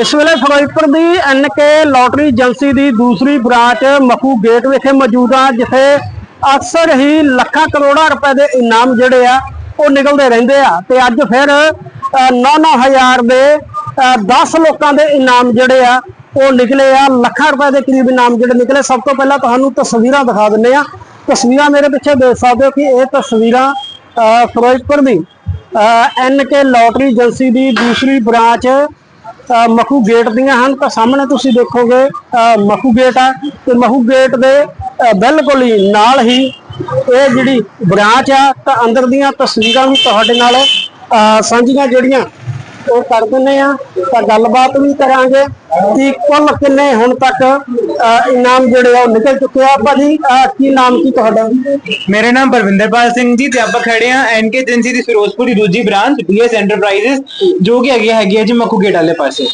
ਇਸ ਵੇਲੇ ਫਿਰੋਜ਼ਪੁਰ ਦੀ ਐਨਕੇ ਲੋਟਰੀ ਏਜੰਸੀ ਦੀ ਦੂਸਰੀ ਬ੍ਰਾਂਚ ਮਖੂ ਗੇਟ ਵਿਖੇ ਮੌਜੂਦ ਆ ਜਿੱਥੇ ਅਕਸਰ ਹੀ ਲੱਖਾਂ ਕਰੋੜਾਂ ਰੁਪਏ ਦੇ ਇਨਾਮ ਜਿਹੜੇ ਆ ਉਹ ਨਿਕਲਦੇ ਰਹਿੰਦੇ ਆ। ਤੇ ਅੱਜ ਫਿਰ 9-9000 ਦੇ 10 ਲੋਕਾਂ ਦੇ ਇਨਾਮ ਜਿਹੜੇ ਆ ਉਹ ਨਿਕਲੇ ਆ। ਲੱਖਾਂ ਰੁਪਏ ਦੇ ਕਰੀਬ ਇਨਾਮ ਜਿਹੜੇ ਨਿਕਲੇ। ਸਭ ਤੋਂ ਪਹਿਲਾਂ ਤੁਹਾਨੂੰ ਤਸਵੀਰਾਂ ਦਿਖਾ ਦਿੰਨੇ ਆ। ਤਸਵੀਰਾਂ ਮੇਰੇ ਪਿੱਛੇ ਦੇਖ ਸਕਦੇ ਹੋ ਕਿ ਇਹ ਤਸਵੀਰਾਂ ਅਹ, ਫਿਰੋਜ਼ਪੁਰ ਦੀ। ਐਨਕੇ ਲੋਟਰੀ ਏਜੰਸੀ ਦੀ ਦੂਸਰੀ ਬ੍ਰਾਂਚ ਮਖੂ ਗੇਟ ਦੀਆਂ ਹਨ। ਤਾਂ ਸਾਹਮਣੇ ਤੁਸੀਂ ਦੇਖੋਗੇ ਅ, ਮਖੂ ਗੇਟ ਆ। ਤੇ ਮਖੂ ਗੇਟ ਦੇ ਬਿਲਕੁਲ ਹੀ ਨਾਲ ਹੀ ਇਹ ਜਿਹੜੀ ਬ੍ਰਾਂਚ ਆ ਤਾਂ ਅੰਦਰ ਦੀਆਂ ਤਸਵੀਰਾਂ ਵੀ ਤੁਹਾਡੇ ਨਾਲ ਸਾਂਝੀਆਂ ਜਿਹੜੀਆਂ ਉਹ ਕਰ ਦਿੰਨੇ ਆ। ਤਾਂ ਗੱਲਬਾਤ ਵੀ ਕਰਾਂਗੇ ਕਿ ਕੁੱਲ ਕਿੰਨੇ ਹੁਣ ਤੱਕ ਇਨਾਮ ਜਿਹੜੇ ਆ ਉਹ ਨਿਕਲ ਚੁੱਕੇ ਆ। ਭਾਜੀ ਕੀ ਨਾਮ ਕੀ ਤੁਹਾਡਾ? ਮੇਰਾ ਨਾਮ ਪਰਵਿੰਦਰਪਾਲ ਸਿੰਘ ਜੀ ਤੇ ਆਪਾਂ ਖੜੇ ਆ। ਐਨਕੇ ਏਜੰਸੀ ਦੀ ਫਿਰੋਜ਼ਪੁਰ ਦੀ ਦੂਜੀ ਬ੍ਰਾਂਚ ਬੀਐਸ ਐਂਟਰਪ੍ਰਾਈਜ਼ਸ ਜੋ ਕਿ ਹੈਗੀ ਹੈਗੀ ਹੈ ਜੀ ਮੱਖੂ ਗੇਟ ਵਾਲੇ ਪਾਸੇ।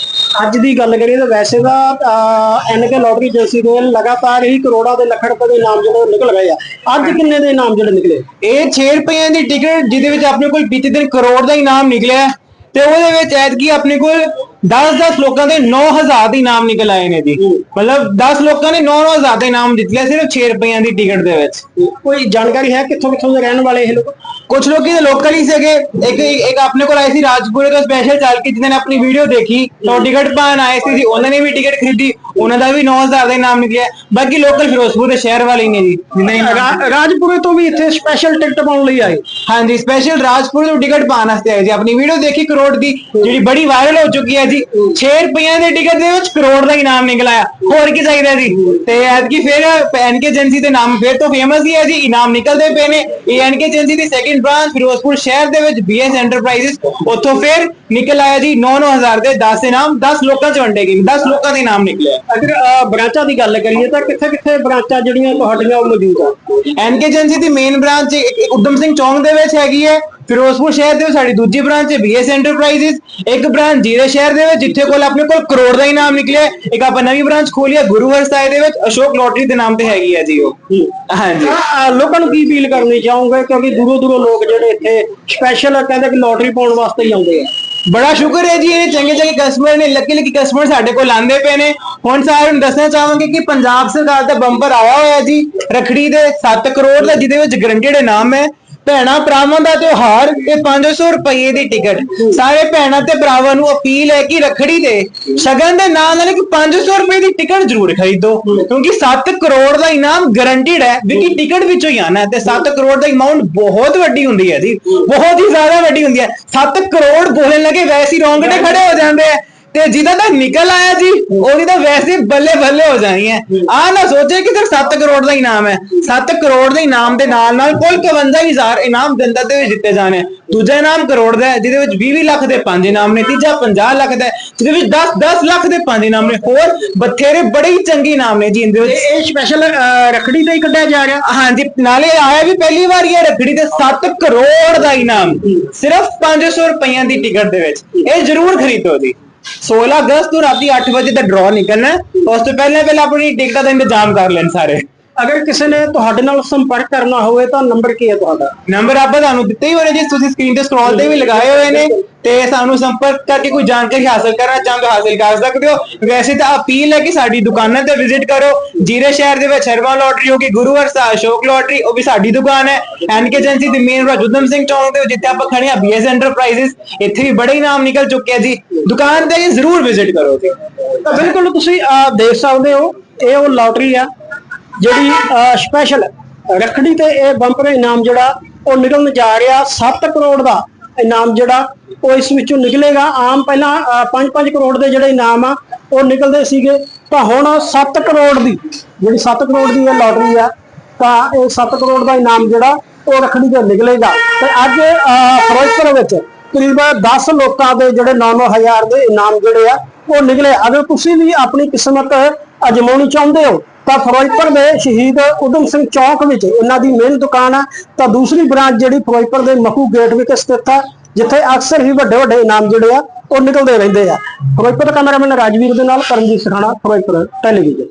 ਅੱਜ ਦੀ ਗੱਲ ਕਰੀਏ ਤਾਂ ਵੈਸੇ ਤਾਂ ਐਨਕੇ ਲੋਟਰੀ ਏਜੰਸੀ ਦੇ ਲਗਾਤਾਰ ਹੀ ਕਰੋੜਾਂ ਦੇ ਲੱਖ ਰੁਪਏ ਦੇ ਇਨਾਮ ਜਿਹੜੇ ਨਿਕਲ ਰਹੇ ਆ। ਅੱਜ ਕਿੰਨੇ ਦੇ ਇਨਾਮ ਜਿਹੜੇ ਨਿਕਲੇ? ਇਹ 6 ਰੁਪਏ ਦੀ ਟਿਕਟ ਜਿਹਦੇ ਵਿੱਚ ਆਪਣੇ ਕੋਲ ਪਿਛਲੇ ਦਿਨ ਕਰੋੜ ਦਾ ਇਨਾਮ ਨਿਕਲਿਆ। ਤੇ ਉਹਦੇ ਵਿੱਚ ਐਤਕੀ ਆਪਣੇ ਕੋਲ 10-10 ਲੋਕਾਂ ਦੇ 9000 ਦੇ ਇਨਾਮ ਨਿਕਲ ਆਏ ਨੇ ਜੀ। ਮਤਲਬ 10 ਲੋਕਾਂ ਨੇ 9-9000 ਦੇ ਇਨਾਮ ਜਿੱਤਿਆ ਸਿਰਫ 6 ਰੁਪਈਆਂ ਦੀ ਟਿਕਟ ਦੇ ਵਿੱਚ। ਕੋਈ ਜਾਣਕਾਰੀ ਹੈ ਕਿੱਥੋਂ ਕਿੱਥੋਂ ਦੇ ਰਹਿਣ ਵਾਲੇ ਇਹ ਲੋਕ? ਕੁਝ ਲੋਕੀ ਦੇ ਲੋਕਲ ਹੀ ਸੀਗੇ। ਇੱਕ ਇੱਕ ਆਪਣੇ ਕੋਲ ਆਏ ਸੀ ਰਾਜਪੁਰੇ ਤੋਂ ਸਪੈਸ਼ਲ ਚੱਲ ਕੇ ਜਿਹਨਾਂ ਨੇ ਆਪਣੀ ਵੀਡੀਓ ਦੇਖੀ। ਤਾਂ ਟਿਕਟ ਪਾਣ ਆਏ ਸੀ ਜੀ ਉਹਨਾਂ ਨੇ ਵੀ ਟਿਕਟ ਖਰੀਦੀ ਉਹਨਾਂ ਦਾ ਵੀ 9000 ਦਾ ਇਨਾਮ ਨਿਕਲਿਆ। ਬਾਕੀ ਲੋਕਲ ਫਿਰੋਜ਼ਪੁਰ ਦੇ ਸ਼ਹਿਰ ਵਾਲੇ ਨੇ ਜੀ। ਜਿਨ੍ਹਾਂ ਰਾ- ਰਾਜਪੁਰੇ ਤੋਂ ਵੀ ਇੱਥੇ ਸਪੈਸ਼ਲ ਟਿਕਟ ਪਾਉਣ ਲਈ ਆਏ। ਹਾਂਜੀ ਸਪੈਸ਼ਲ ਰਾਜਪੁਰ ਤੋਂ ਟਿਕਟ ਪਾਉਣ ਵਾਸਤੇ ਆਏ ਜੀ। ਆਪਣੀ ਵੀਡੀਓ ਦੇਖੀ ਕਰੋੜ ਦੀ ਜਿਹੜੀ ਬੜੀ ਵਾਇਰਲ ਹੋ ਚੁੱਕੀ ਹੈ ਜੀ। 6 ਰੁਪਈਆਂ ਦੇ ਟਿਕਟ ਦੇ ਵਿੱਚ ਕਰੋੜ ਦਾ ਇਨਾਮ ਨਿਕਲ ਆਇਆ। ਹੋਰ ਕੀ ਚਾਹੀਦਾ ਜੀ? ਤੇ ਐਤਕੀ ਫਿਰ ਐਨਕੇ ਏਜੰਸੀ ਦੇ ਨਾਮ ਫਿਰ ਤੋਂ ਫੇਮਸ ਹੀ ਹੈ ਜੀ। ਇਨਾਮ ਨਿਕਲਦੇ ਪਏ ਨੇ। ਐਨਕੇ ਏਜੰਸੀ ਦੀ ਸੈਕਿੰਡ ਬ੍ਰਾਂਚ ਫਿਰੋਜ਼ਪੁਰ ਸ਼ਹਿਰ ਦੇ ਵਿੱਚ ਬੀਐਸ ਐਂਟਰਪ੍ਰਾਈਜ਼ਸ ਉੱਥੋਂ ਫਿਰ ਨਿਕਲ ਆਇਆ ਜੀ 9-9000 ਦੇ 10 ਇਨਾਮ 10 ਲੋਕਾਂ ਚ ਵੰਡੇ ਗਏ 10 ਲੋਕਾਂ ਦੇ ਇਨਾਮ ਨਿਕਲੇ ਅਗਰ ਬ੍ਰਾਂਚਾਂ ਦੀ ਗੱਲ ਕਰੀਏ ਤਾਂ ਕਿੱਥੇ ਕਿੱਥੇ ਬ੍ਰਾਂਚਾਂ ਜਿਹੜੀਆਂ ਤੁਹਾਡੀਆਂ ਉਹ ਮੌਜੂਦ ਆ? ਐਨਕੇ ਏਜੰਸੀ ਦੀ ਮੇਨ ਬ੍ਰਾਂਚ ਉਦਮ ਸਿੰਘ ਚੌਂਕ ਦੇ ਵਿੱਚ ਹੈਗੀ ਹੈ ਫਿਰੋਜ਼ਪੁਰ ਸ਼ਹਿਰ ਦੇ ਵਿੱਚ ਸਾਡੀ ਦੂਜੀ ਬ੍ਰਾਂਚ ਹੈ ਬੀਐਸ ਐਂਟਰਪ੍ਰਾਈਜ਼ਸ ਇੱਕ ਬ੍ਰਾਂਚ ਜੀਰੇ ਸ਼ਹਿਰ ਦੇ ਵਿੱਚ ਜਿੱਥੇ ਕੋਲ ਆਪਣੇ ਕੋਲ ਕਰੋੜ ਦਾ ਇਨਾਮ ਨਿਕਲਿਆ। ਇੱਕ ਆਪਾਂ ਨਵੀਂ ਬ੍ਰਾਂਚ ਖੋਲੀ ਹੈ ਗੁਰੂਵਰ ਸਾਹਿਬ ਦੇ ਵਿੱਚ ਅਸ਼ੋਕ ਲੋਟਰੀ ਦੇ ਨਾਮ ਤੇ ਹੈਗੀ ਹੈ ਜੀ ਉਹ। ਹਾਂਜੀ। ਲੋਕਾਂ ਨੂੰ ਕੀ ਅਪੀਲ ਕਰਨੀ ਚਾਹੋਗੇ? ਕਿਉਂਕਿ ਦੂਰੋਂ ਦੂਰੋਂ ਲੋਕ ਜਿਹੜੇ ਇੱਥੇ ਸਪੈਸ਼ਲ ਕਹਿੰਦੇ ਕਿ ਲੋਟਰੀ ਪਾਉਣ ਵਾਸਤੇ ਹੀ ਆਉਂਦੇ ਆ। ਬੜਾ ਸ਼ੁਕਰ ਹੈ ਜੀ ਇਹ ਚੰਗੇ ਚੰਗੇ ਕਸਟਮਰ ਨੇ ਲੱਕੀ ਲੱਕੀ ਕਸਟਮਰ ਸਾਡੇ ਕੋਲ ਆਂਦੇ ਪਏ ਨੇ। ਹੁਣ ਸਾਰਿਆਂ ਨੂੰ ਦੱਸਣਾ ਚਾਹਾਂਗੇ ਕਿ ਪੰਜਾਬ ਸਰਕਾਰ ਦਾ ਬੰਪਰ ਆਇਆ ਹੋਇਆ ਜੀ ਰਖੜੀ ਦੇ 7 ਕਰੋੜ ਦਾ ਜਿਹਦੇ ਵਿੱਚ ਗਰੰਟਡ ਇਨਾਮ ਹੈ। ਭੈਣਾ ਭਰਾਵਾਂ ਦਾ ਤਿਉਹਾਰ ਤੇ 500 ਰੁਪਏ ਦੀ ਟਿਕਟ। ਸਾਰੇ ਭੈਣਾਂ ਤੇ ਭਰਾਵਾਂ ਨੂੰ ਅਪੀਲ ਹੈ ਕਿ ਰਖੜੀ ਦੇ ਸ਼ਗਨ ਦੇ ਨਾਲ ਨਾਲ ਕਿ 500 ਰੁਪਏ ਦੀ ਟਿਕਟ ਜ਼ਰੂਰ ਖਰੀਦੋ, ਕਿਉਂਕਿ 7 ਕਰੋੜ ਦਾ ਇਨਾਮ ਗਰੰਟਿਡ ਹੈ ਵੀ ਕਿ ਟਿਕਟ ਵਿੱਚੋਂ ਹੀ ਆਣਾ ਤੇ 7 ਕਰੋੜ ਦਾ ਅਮਾਉਂਟ ਬਹੁਤ ਵੱਡੀ ਹੁੰਦੀ ਹੈ ਜੀ, ਬਹੁਤ ਹੀ ਜ਼ਿਆਦਾ ਵੱਡੀ ਹੁੰਦੀ ਹੈ। 7 ਕਰੋੜ ਬੋਲਣ ਲੱਗੇ ਵੈਸੇ ਹੀ ਰੌਂਗਟੇ ਖੜੇ ਹੋ ਜਾਂਦੇ ਆ। ਤੇ ਜਿਹਦਾ ਤਾਂ ਨਿਕਲ ਆਇਆ ਜੀ ਉਹਦੀ ਤਾਂ ਵੈਸੇ ਬੱਲੇ ਬੱਲੇ ਹੋ ਜਾਣੀ ਹੈ। ਆ ਨਾ ਸੋਚੇ ਕਿ ਸਿਰਫ 7 ਕਰੋੜ ਦਾ ਇਨਾਮ ਹੈ। 7 ਕਰੋੜ ਦੇ ਇਨਾਮ ਦੇ ਨਾਲ ਨਾਲ ਕੁੱਲ 51000 ਇਨਾਮ ਜਨਤਾ ਦੇ ਵਿੱਚ ਦਿੱਤੇ ਜਾਣੇ। ਦੂਜਾ ਇਨਾਮ ਕਰੋੜ ਦਾ ਹੈ ਜਿਹਦੇ ਵਿੱਚ 20 ਲੱਖ ਦੇ ਪੰਜ ਇਨਾਮ ਨੇ ਤੀਜਾ 50 ਲੱਖ ਦਾ ਜਿਹਦੇ ਵਿੱਚ 10 10 ਲੱਖ ਦੇ ਪੰਜ ਇਨਾਮ ਨੇ ਹੋਰ ਬਥੇਰੇ ਬੜੇ ਹੀ ਚੰਗੇ ਇਨਾਮ ਨੇ ਜੀ ਇਹਦੇ ਵਿੱਚ। ਇਹ ਸਪੈਸ਼ਲ ਰਖੜੀ ਤੇ ਹੀ ਕੱਢਿਆ ਜਾ ਰਿਹਾ? ਹਾਂਜੀ ਨਾਲੇ ਆਇਆ ਵੀ ਪਹਿਲੀ ਵਾਰ ਇਹ ਰੱਖੜੀ ਤੇ 7 ਕਰੋੜ ਦਾ ਇਨਾਮ ਸਿਰਫ 500 ਰੁਪਈਆਂ ਦੀ ਟਿਕਟ ਦੇ ਵਿੱਚ। ਇਹ ਜ਼ਰੂਰ ਖਰੀਦੋ ਜੀ। 16 ਅਗਸਤ ਨੂੰ ਰਾਤੀ 8 ਵਜੇ ਦਾ ਡਰਾ ਨਿਕਲਣਾ ਹੈ। ਉਸ ਤੋਂ ਪਹਿਲਾਂ ਪਹਿਲਾਂ ਆਪਣੀ ਟਿਕਟਾਂ ਦਾ ਇੰਤਜ਼ਾਮ ਕਰ ਲੈਣ ਸਾਰੇ। ਅਗਰ ਕਿਸੇ ਨੇ ਤੁਹਾਡੇ ਨਾਲ ਸੰਪਰਕ ਕਰਨਾ ਹੋਵੇ ਤਾਂ ਨੰਬਰ ਕੀ ਹੈ ਤੁਹਾਡਾ? ਨੰਬਰ ਆਪਾਂ ਤੁਹਾਨੂੰ ਦਿੱਤੇ ਹੀ ਹੋਣੇ ਜੀ ਤੁਸੀਂ ਸਕਰੀਨ ਤੇ ਸਕਰੋਲ ਤੇ ਵੀ ਲਗਾਏ ਹੋਏ ਨੇ। ਤੇ ਸਾਨੂੰ ਸੰਪਰਕ ਕਰਕੇ ਕੋਈ ਜਾਣਕਾਰੀ ਹਾਸਲ ਕਰਨਾ ਚਾਹੁੰਦੇ ਹੋ, ਹਾਸਲ ਕਰ ਸਕਦੇ ਹੋ। ਵੈਸੇ ਤਾਂ ਅਪੀਲ ਹੈ ਕਿ ਸਾਡੀ ਦੁਕਾਨਾਂ ਤੇ ਵਿਜ਼ਿਟ ਕਰੋ। ਜੀਰੇ ਸ਼ਹਿਰ ਦੇ ਵਿੱਚ ਹਰਵਾ ਲੋਟਰੀ ਹੋ ਗਈ ਗੁਰੂਵਰ ਸਾਹਿਬ ਅਸ਼ੋਕ ਲੋਟਰੀ ਉਹ ਵੀ ਸਾਡੀ ਦੁਕਾਨ ਹੈ। ਐਨਕੇ ਏਜੰਸੀ ਦੀ ਮੇਨ ਬ੍ਰਾਂਚ ਉਦਮ ਸਿੰਘ ਚੌਂਕ ਤੇ ਜਿੱਥੇ ਆਪਾਂ ਖੜੇ ਆ ਬੀਐਸ ਐਂਟਰਪ੍ਰਾਈਜ਼ਸ ਇੱਥੇ ਵੀ ਬੜੇ ਇਨਾਮ ਨਿਕਲ ਚੁੱਕੇ ਆ ਜੀ। ਦੁਕਾਨ ਤੇ ਜ਼ਰੂਰ ਵਿਜ਼ਿਟ ਕਰੋ ਤਾਂ ਬਿਲਕੁਲ ਤੁਸੀਂ ਦੇਖ ਸਕਦੇ ਹੋ, ਇਹ ਉਹ ਲਾਟਰੀ ਆ, ਜਿਹੜੀ ਸਪੈਸ਼ਲ ਰੱਖੜੀ ਤੇ ਇਹ ਬੰਪਰ ਇਨਾਮ ਜਿਹੜਾ, ਉਹ ਨਿਕਲਣ ਜਾ ਰਿਹਾ 7 ਕਰੋੜ ਦਾ। ਇਨਾਮ ਜਿਹੜਾ ਉਹ ਇਸ ਵਿੱਚੋਂ ਨਿਕਲੇਗਾ। ਆਮ ਪਹਿਲਾਂ 5-5 ਕਰੋੜ ਦੇ ਜਿਹੜੇ ਇਨਾਮ ਆ, ਉਹ ਨਿਕਲਦੇ ਸੀਗੇ। ਤਾਂ ਹੁਣ 7 ਕਰੋੜ ਦੀ, ਜਿਹੜੀ 7 ਕਰੋੜ ਦੀ ਇਹ ਲਾਟਰੀ ਆ, ਤਾਂ ਇਹ 7 ਕਰੋੜ ਦਾ ਇਨਾਮ ਜਿਹੜਾ, ਉਹ ਰੱਖੜੀ ਤੇ ਨਿਕਲੇਗਾ। ਤੇ ਅੱਜ ਫਿਰੋਜ਼ਪੁਰ ਵਿੱਚ ਤਕਰੀਬਨ 10 ਲੋਕਾਂ ਦੇ ਜਿਹੜੇ 9-9000 ਦੇ ਇਨਾਮ ਜਿਹੜੇ ਆ, ਉਹ ਨਿਕਲੇ। ਅਗਰ ਤੁਸੀਂ ਵੀ ਆਪਣੀ ਕਿਸਮਤ ਅਜਮਾਉਣੀ ਚਾਹੁੰਦੇ ਹੋ ਤਾਂ ਫਿਰੋਜ਼ਪੁਰ ਦੇ ਸ਼ਹੀਦ ਉਦਮ ਸਿੰਘ ਚੌਕ ਵਿੱਚ ਇਹਨਾਂ ਦੀ ਮੇਨ ਦੁਕਾਨ ਹੈ ਤਾਂ ਦੂਸਰੀ ਬ੍ਰਾਂਚ ਜਿਹੜੀ ਫਿਰੋਜ਼ਪੁਰ ਦੇ ਮਖੂ ਗੇਟ ਵਿਖੇ ਸਥਿਤ ਹੈ ਜਿੱਥੇ ਅਕਸਰ ਹੀ ਵੱਡੇ ਵੱਡੇ ਇਨਾਮ ਜਿਹੜੇ ਆ, ਉਹ ਨਿਕਲਦੇ ਰਹਿੰਦੇ ਆ। ਫਿਰੋਜ਼ਪੁਰ ਦਾ ਕੈਮਰਾਮੈਨ ਰਾਜਵੀਰ ਦੇ ਨਾਲ ਕਰਮਜੀਤ ਸਖਾਣਾ ਫਿਰੋਜ਼ਪੁਰ ਟੈਲੀਵਿਜ਼ਨ।